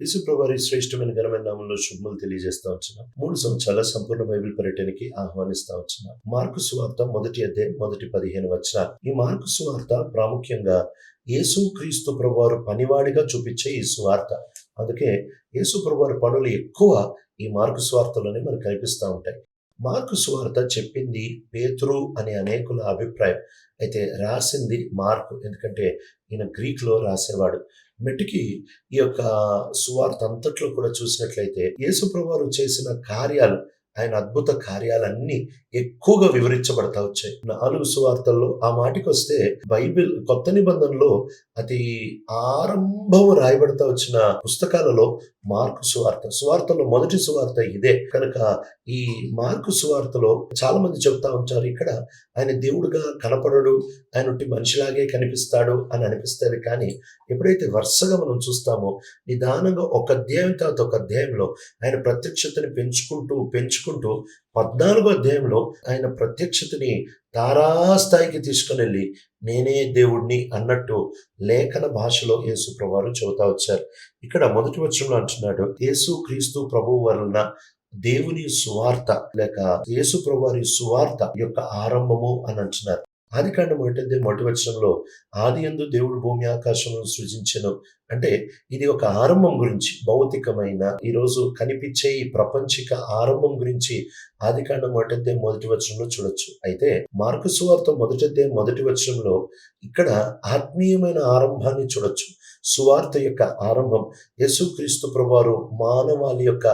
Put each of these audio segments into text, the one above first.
యేసుప్రభు శ్రేష్టమైన ఘనమైన నామంలో శుభములు తెలియజేస్తా వచ్చిన. మూడు సంవత్సరాల సంపూర్ణ బైబిల్ పర్యటనకి ఆహ్వానిస్తా వచ్చిన. మార్కు సువార్త మొదటి అధ్యాయం మొదటి పదిహేను వచ్చిన ఈ మార్కు సువార్త ప్రాముఖ్యంగా యేసు క్రీస్తు ప్రభువారు పనివాడిగా చూపించే ఈ సువార్త. అందుకే యేసు ప్రభువారి పనులు ఎక్కువ ఈ మార్కు సువార్తలోనే మనకు కనిపిస్తూ ఉంటాయి. మార్కు సువార్త చెప్పింది పేతురు అనే అనేకుల అభిప్రాయం. అయితే రాసింది మార్కు. ఎందుకంటే ఈయన గ్రీక్లో రాసేవాడు. మెటికి ఈ యొక్క సువార్త అంతట్లో కూడా చూసినట్లయితే యేసుప్రభు చేసిన కార్యాలు ఆయన అద్భుత కార్యాలన్నీ ఎక్కువగా వివరించబడతా వచ్చాయి. నాలుగు సువార్తల్లో ఆ మాటికి వస్తే బైబిల్ కొత్త నిబంధనలో అతి ఆరంభం రాయబడతా వచ్చిన పుస్తకాలలో మార్కు సువార్త. సువార్తలో మొదటి సువార్త ఇదే. కనుక ఈ మార్కు సువార్తలో చాలా మంది చెబుతా ఉంటారు ఇక్కడ ఆయన దేవుడుగా కనపడడు ఆయన ఉట్టి మనిషిలాగే కనిపిస్తాడు అని అనిపిస్తుంది. కానీ ఎప్పుడైతే వరుసగా మనం చూస్తామో నిదానంగా ఒక అధ్యాయం తర్వాత ఒక అధ్యాయంలో ఆయన ప్రత్యక్షతని పెంచుకుంటూ పెంచుకుంటూ పద్నాలుగో అధ్యాయంలో ఆయన ప్రత్యక్షతని తారాస్థాయికి తీసుకుని వెళ్ళి నేనే దేవుణ్ణి అన్నట్టు లేఖన భాషలో యేసు ప్రభువారు చెబుతా వచ్చారు. ఇక్కడ మొదటి వచ్చంలో అంటున్నాడు యేసు క్రీస్తు ప్రభువు వలన దేవుని సువార్త లేక యేసు ప్రభువారి సువార్త యొక్క ఆరంభము అని అంటున్నారు. ఆది కాండం ఒకటి మొదటి వచనంలో ఆది ఎందు దేవుడు భూమి ఆకాశమును సృజించను అంటే ఇది ఒక ఆరంభం గురించి భౌతికమైన ఈరోజు కనిపించే ఈ ప్రపంచిక ఆరంభం గురించి ఆది కాండం మొదటి మొదటి వచనంలో చూడొచ్చు. అయితే మార్కు సువార్త మొదటిదే మొదటి వచనంలో ఇక్కడ ఆత్మీయమైన ఆరంభాన్ని చూడొచ్చు. సువార్త యొక్క ఆరంభం యేసుక్రీస్తు ప్రభువారు మానవాళి యొక్క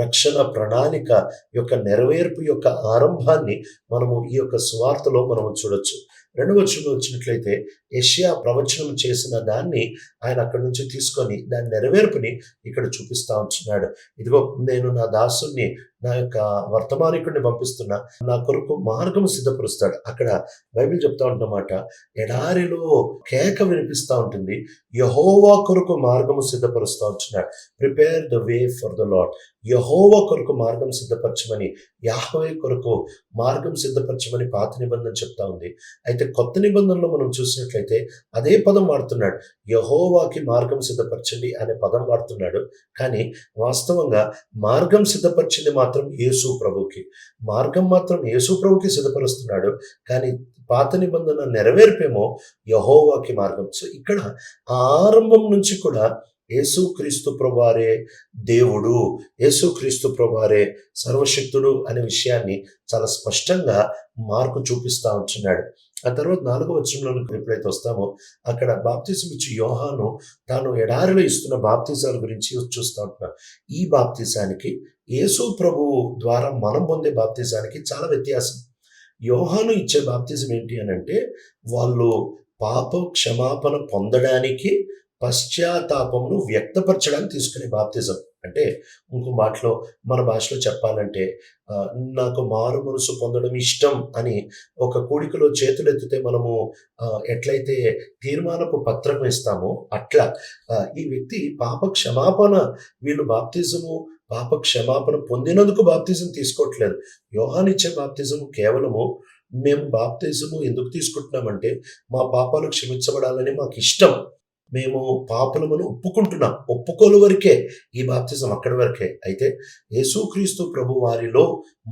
రక్షణ ప్రణాళిక యొక్క నెరవేర్పు యొక్క ఆరంభాన్ని మనము ఈ యొక్క సువార్తలో మనము చూడొచ్చు. రెండవ వచనంలో వచ్చినట్లయితే యష్యా ప్రవచనం చేసిన దాన్ని ఆయన అక్కడి నుంచి తీసుకొని దాని నెరవేర్పుని ఇక్కడ చూపిస్తా ఉంటున్నాడు. ఇదిగో నేను నా దాసుని నా యొక్క వర్తమానికుడిని పంపిస్తున్నా నా కొరకు మార్గం సిద్ధపరుస్తాడు. అక్కడ బైబిల్ చెప్తా ఉంటున్నమాట ఎడారిలో కేక వినిపిస్తా ఉంటుంది. యహోవా కొరకు మార్గము సిద్ధపరుస్తూ ఉంటున్నాడు. Prepare the way for the lord యహోవా కొరకు మార్గం సిద్ధపరచమని యాహవే కొరకు మార్గం సిద్ధపరచమని పాత నిబంధన చెప్తా ఉంది. అయితే కొత్త నిబంధనలో మనం చూసినట్లయితే అదే పదం వాడుతున్నాడు. యహోవాకి మార్గం సిద్ధపరచండి అనే పదం వాడుతున్నాడు. కానీ వాస్తవంగా మార్గం సిద్ధపరిచింది మాత్రం యేసు ప్రభుకి. మార్గం మాత్రం యేసు ప్రభుకి సిద్ధపరుస్తున్నాడు. కానీ పాత నిబంధన నెరవేర్పేమో యహోవాకి మార్గం. సో ఇక్కడ ఆరంభం నుంచి కూడా యేసుక్రీస్తు ప్రభువారే దేవుడు యేసుక్రీస్తు ప్రభువారే సర్వశక్తుడు అనే విషయాన్ని చాలా స్పష్టంగా మార్కు చూపిస్తా ఉంటున్నాడు. ఆ తర్వాత నాలుగో వచనంలో ఎప్పుడైతే వస్తామో అక్కడ బాప్తిజం ఇచ్చి యోహాను తాను ఎడారిలో ఇస్తున్న బాప్తిజాల గురించి చూస్తూ ఉంటున్నాడు ఈ బాప్తిజానికి యేసు ప్రభువు ద్వారా మనం పొందే బాప్తిజానికి చాలా వ్యత్యాసం. యోహాను ఇచ్చే బాప్తిజం ఏంటి అని అంటే వాళ్ళు పాప క్షమాపణ పొందడానికి పశ్చాత్తాపమును వ్యక్తపరచడానికి తీసుకునే బాప్తిజం. అంటే ఇంకో మాటలో మన భాషలో చెప్పాలంటే నాకు మారు మనసు పొందడం ఇష్టం అని ఒక కూడికలో చేతులెత్తితే మనము ఎట్లయితే తీర్మానపు పత్రం ఇస్తామో అట్లా ఈ వ్యక్తి పాప క్షమాపణ వీళ్ళు బాప్తిజము పాప క్షమాపణ పొందినందుకు బాప్తిజం తీసుకోవట్లేదు. యోహానిచ్చే బాప్తిజం కేవలము మేము బాప్తిజము ఎందుకు తీసుకుంటున్నామంటే మా పాపాలు క్షమించబడాలని మాకు ఇష్టం మేము పాపలమును ఒప్పుకుంటున్నాం. ఒప్పుకోలు వరకే ఈ బాప్తిజం అక్కడి వరకే. అయితే యేసుక్రీస్తు ప్రభు వారిలో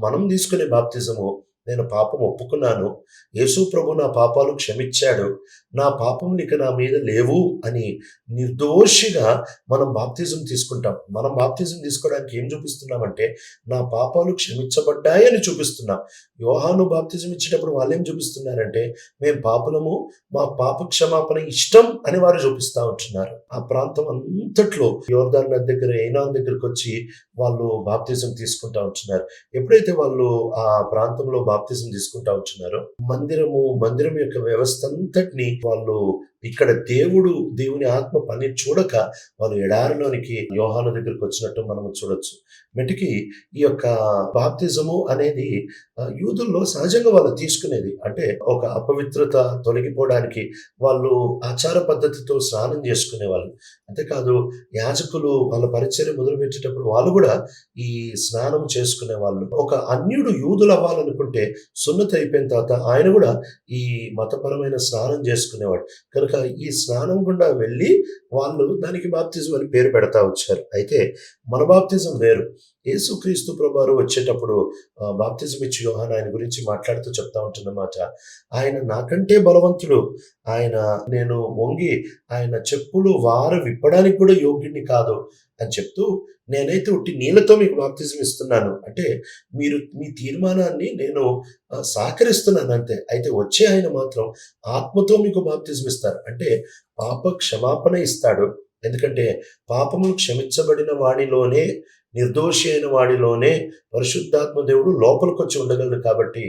మనం తీసుకునే బాప్తిజము నేను పాపం ఒప్పుకున్నాను. యేసు ప్రభు నా పాపాలు క్షమించాడు. నా పాపం ఇక నా మీద లేవు అని నిర్దోషిగా మనం బాప్తిజం తీసుకుంటాం. మనం బాప్తిజం తీసుకోవడానికి ఏం చూపిస్తున్నామంటే నా పాపాలు క్షమించబడ్డాయని చూపిస్తున్నాం. యోహాను బాప్తిజం ఇచ్చేటప్పుడు వాళ్ళు ఏం చూపిస్తున్నారంటే మేము పాపులము మా పాప క్షమాపణ ఇష్టం అని వారు చూపిస్తా ఉంటున్నారు. ఆ ప్రాంతం అంతట్లో యోర్దాన్ నది దగ్గర ఏనాన్ దగ్గరకు వచ్చి వాళ్ళు బాప్తిజం తీసుకుంటా ఉంటున్నారు. ఎప్పుడైతే వాళ్ళు ఆ ప్రాంతంలో బాప్తిజం తీసుకుంటా ఉంటున్నారో మందిరము మందిరం యొక్క వ్యవస్థ అంతటిని వాళ్ళు ఇక్కడ దేవుడు దేవుని ఆత్మ పని చూడక వాళ్ళు ఎడారిలోనికి యోహాను దగ్గరికి వచ్చినట్టు మనం చూడొచ్చు. మెటికి ఈ యొక్క బాప్తిజము అనేది యూదుల్లో సహజంగా వాళ్ళు తీసుకునేది. అంటే ఒక అపవిత్రత తొలగిపోవడానికి వాళ్ళు ఆచార పద్ధతితో స్నానం చేసుకునే వాళ్ళు అంతేకాదు యాజకులు వాళ్ళ పరిచయం మొదలుపెట్టేటప్పుడు వాళ్ళు కూడా ఈ స్నానం చేసుకునే వాళ్ళు ఒక అన్యుడు యూదులు అవ్వాలనుకుంటే సున్నత అయిపోయిన తర్వాత ఆయన కూడా ఈ మతపరమైన స్నానం చేసుకునేవాడు. కనుక కనుక ఈ స్నానం గుండా వెళ్ళి వాళ్ళు దానికి బాప్తిజం అని పేరు పెడతా వచ్చారు. అయితే మన బాప్తిజం వేరు. యేసుక్రీస్తు ప్రభారు వచ్చేటప్పుడు బాప్తిజం ఇచ్చి యోహాన్ ఆయన గురించి మాట్లాడుతూ చెప్తా ఉంటున్నమాట ఆయన నాకంటే బలవంతుడు. ఆయన నేను వంగి ఆయన చెప్పులు వారు విప్పడానికి కూడా యోగ్యుడిని కాదు అని చెప్తూ నేనైతే ఉట్టి నీళ్ళతో మీకు బాప్తిజం ఇస్తున్నాను. అంటే మీరు మీ తీర్మానాన్ని నేను సహకరిస్తున్నాను అంతే అయితే వచ్చే ఆయన మాత్రం ఆత్మతో మీకు బాప్తిజం ఇస్తారు అంటే పాప క్షమాపణ ఇస్తాడు. ఎందుకంటే పాపములు క్షమించబడిన వాడిలోనే నిర్దోషి అయిన వాడిలోనే పరిశుద్ధాత్మ దేవుడు లోపలికి వచ్చి ఉండగలడు కాబట్టి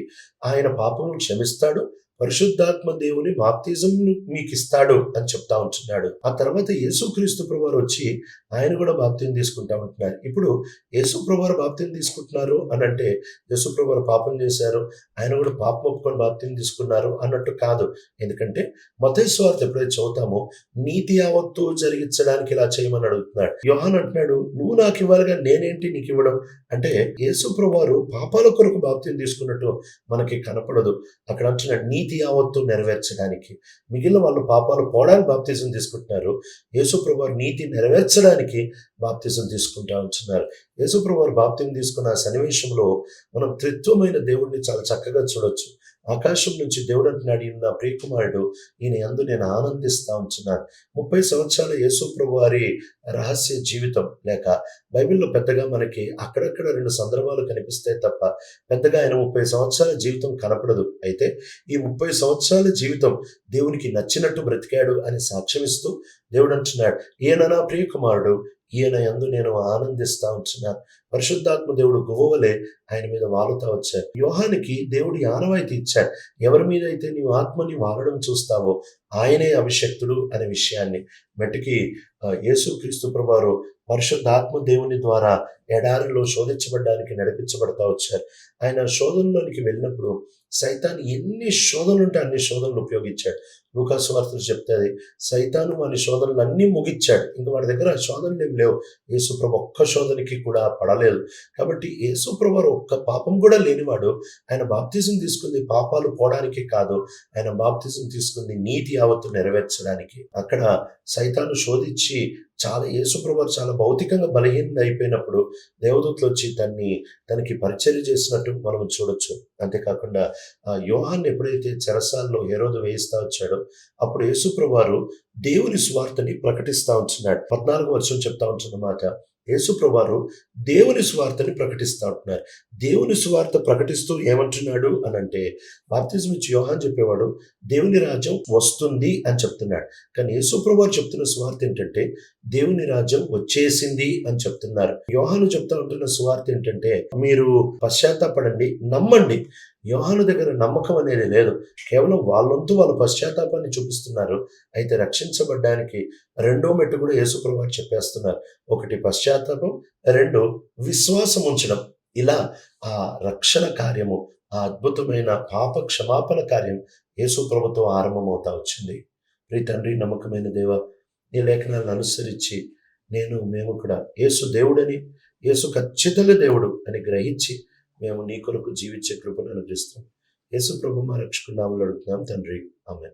ఆయన పాపములు క్షమిస్తాడు. పరిశుద్ధాత్మ దేవుని బాప్తిజం మీకు ఇస్తాడు అని చెప్తా ఉంటున్నాడు. ఆ తర్వాత యేసుక్రీస్తు ప్రభువారు వచ్చి ఆయన కూడా బాప్తిని తీసుకుంటా ఉంటున్నారు. ఇప్పుడు యేసు ప్రభువారు బాప్తిని తీసుకుంటున్నారు అని అంటే యేసు ప్రభువారు పాపం చేశారు ఆయన కూడా పాపం ఒప్పుకొని బాప్తిని తీసుకున్నారు అన్నట్టు కాదు. ఎందుకంటే మతేశ్వార్త ఎప్పుడైతే చదువుతామో నీతి యావత్తు జరిగించడానికి ఇలా చేయమని అడుగుతున్నాడు. యోహాన్ అంటున్నాడు నువ్వు నాకు ఇవ్వాలిగా నేనేంటి నీకు ఇవ్వడం? అంటే యేసు ప్రభువారు పాపాల కొరకు బాప్తిని తీసుకున్నట్టు మనకి కనపడదు. అక్కడ అంటున్నాడు నీతి యావత్తు నెరవేర్చడానికి. మిగిలిన వాళ్ళు పాపాలు పోవడానికి బాప్తిజం తీసుకుంటున్నారు. యేసు ప్రభువారు నీతి నెరవేర్చడానికి బాప్తిజం తీసుకుంటా ఉంటున్నారు. యేసు బాప్త్యం తీసుకున్న సన్నివేశంలో మనం త్రిత్వమైన దేవుడిని చాలా చక్కగా చూడొచ్చు. ఆకాశం నుంచి దేవుడు అంటున్నాడు ఈయన నా ప్రియకుమారుడు ఈయన యందు నేను ఆనందిస్తా ఉంటున్నాను ముప్పై సంవత్సరాల యేసుప్రభు వారి రహస్య జీవితం లేక బైబిల్లో పెద్దగా మనకి అక్కడక్కడ రెండు సందర్భాలు కనిపిస్తాయి తప్ప పెద్దగా ఆయన ముప్పై సంవత్సరాల జీవితం కనపడదు. అయితే ఈ ముప్పై సంవత్సరాల జీవితం దేవునికి నచ్చినట్టు బ్రతికాడు అని సాక్ష్యమిస్తూ దేవుడు అంటున్నాడు ఈయన నా ప్రియకుమారుడు ఈయన యందు నేను ఆనందిస్తా వచ్చిన. పరిశుద్ధాత్మ దేవుడు గువ్వలే ఆయన మీద వాలుతా వచ్చారు. వ్యూహానికి దేవుడి ఆనవాయితీ ఇచ్చాడు ఎవరి మీద అయితే నీవు ఆత్మని వాలడం చూస్తావో ఆయనే అభిషక్తుడు అనే విషయాన్ని. మెట్టుకి యేసు క్రీస్తు ప్రభారు పరిశుద్ధాత్మ దేవుని ద్వారా ఎడారిలో శోధించబడడానికి నడిపించబడతా వచ్చారు. ఆయన శోధనలోనికి వెళ్ళినప్పుడు సైతాన్ ఎన్ని శోధనలు ఉంటే అన్ని శోధనలు ఉపయోగించాడు. లూకాసు వార్తలు చెప్తే సైతాను వాని శోధనలు అన్నీ ముగించాడు. ఇంకా వాడి దగ్గర శోధనలు ఏం లేవు. యేసుప్రభు ఒక్క శోధనకి కూడా పడలేదు. కాబట్టి యేసుప్రభు ఒక్క పాపం కూడా లేనివాడు ఆయన బాప్తిజం తీసుకుంది పాపాలు పోవడానికి కాదు ఆయన బాప్తిజం తీసుకుంది నీతి యావత్తు నెరవేర్చడానికి. అక్కడ సైతాను శోధించి చాలా యేసుప్రభు చాలా భౌతికంగా బలహీన అయిపోయినప్పుడు దేవదూతలు వచ్చి తన్ని తనకి పరిచర్య చేసినట్టు మనం చూడొచ్చు. అంతేకాకుండా ఆ యోహాన్ని ఎప్పుడైతే చెరసాల్లో హెరోదు వేయిస్తా వచ్చాడో అప్పుడు యేసుప్రవారు దేవుని స్వార్థని ప్రకటిస్తా ఉంటున్నాడు పద్నాలుగు వర్షం చెప్తా ఉంటున్నమాట యేసుప్రవారు దేవుని స్వార్థని ప్రకటిస్తూ ఉంటున్నారు. దేవుని స్వార్థ ప్రకటిస్తూ ఏమంటున్నాడు అని అంటే బాప్తిజం ఇచ్చి యోహాన్ చెప్పేవాడు దేవుని రాజ్యం వస్తుంది అని చెప్తున్నాడు. కానీ యేసుప్రవారు చెప్తున్న స్వార్థ ఏంటంటే దేవుని రాజ్యం వచ్చేసింది అని చెప్తున్నారు. యోహాను చెప్తా ఉంటున్న స్వార్థ ఏంటంటే మీరు పశ్చాత్తాపడండి నమ్మండి యోహాను దగ్గర నమ్మకం అనేది లేదు. కేవలం వాళ్ళంతూ వాళ్ళ పశ్చాత్తాపాన్ని చూపిస్తున్నారు. అయితే రక్షించబడ్డానికి రెండో మెట్టు కూడా యేసుప్రభు చెప్పేస్తున్నారు. ఒకటి పశ్చాత్తాపం రెండు విశ్వాసం ఉంచడం. ఇలా ఆ రక్షణ కార్యము ఆ అద్భుతమైన పాప క్షమాపణ కార్యం యేసు ప్రభుతో ఆరంభమవుతా వచ్చింది. ప్రీ తండ్రి నమ్మకమైన దేవ నీ లేఖనాలను అనుసరించి నేను మేము కూడా యేసు దేవుడని యేసు ఖచ్చితంగా దేవుడు అని గ్రహించి మేము నీ కొరకు జీవించే కృపను అనుగ్రహిస్తాం యేసు ప్రభు మా రక్షకున్నాములు అడుగుతున్నాం. తండ్రి ఆమె